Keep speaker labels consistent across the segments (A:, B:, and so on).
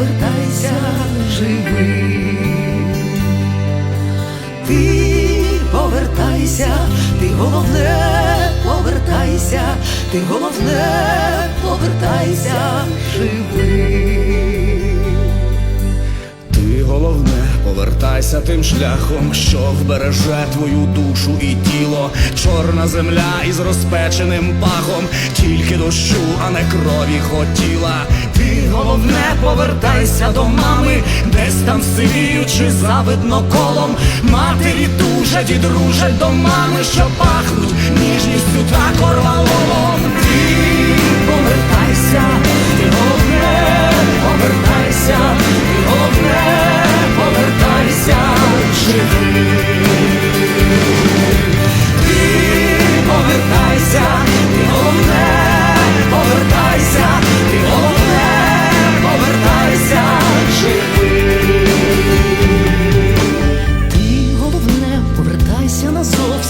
A: повертайся, живий. Ти повертайся, ти головне, повертайся, ти головне, повертайся, живий.
B: Ти головне, повертайся тим шляхом, що вбереже твою душу і тіло, чорна земля із розпеченим пахом, тільки дощу, а не крові хотіла. Ти головне, повертайся до мами, десь там сивіючи завидно колом. Матері тужать і дружать до мами, що пахнуть ніжністю та корвалолом.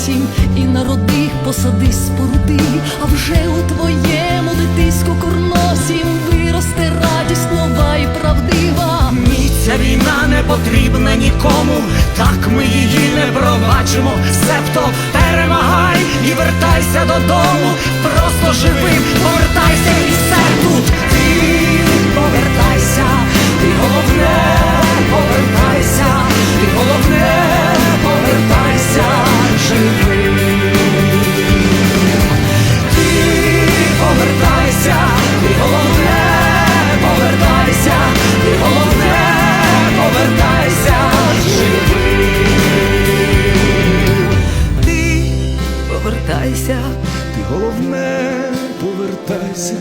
C: Назовсім і народи, посади споруди, а вже у твоєму дитиську корносім виросте радість нова і правдива.
B: Ні, ця війна не потрібна нікому, так ми її не пробачимо. Себто перемагай і вертайся додому, просто живим, повертайся і все тут. Повертайся, Ти головне, повертайся,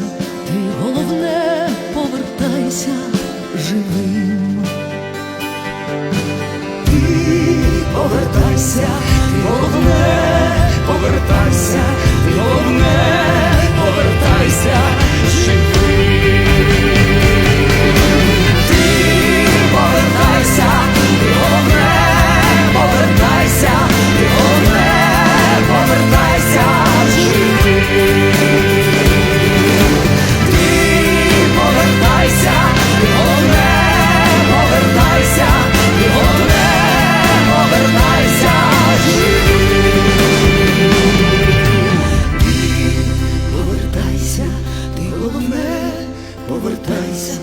B: повертайся,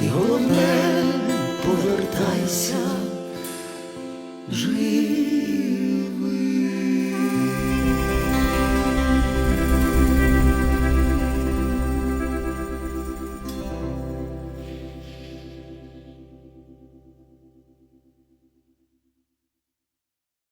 B: ти головне повертайся, жив.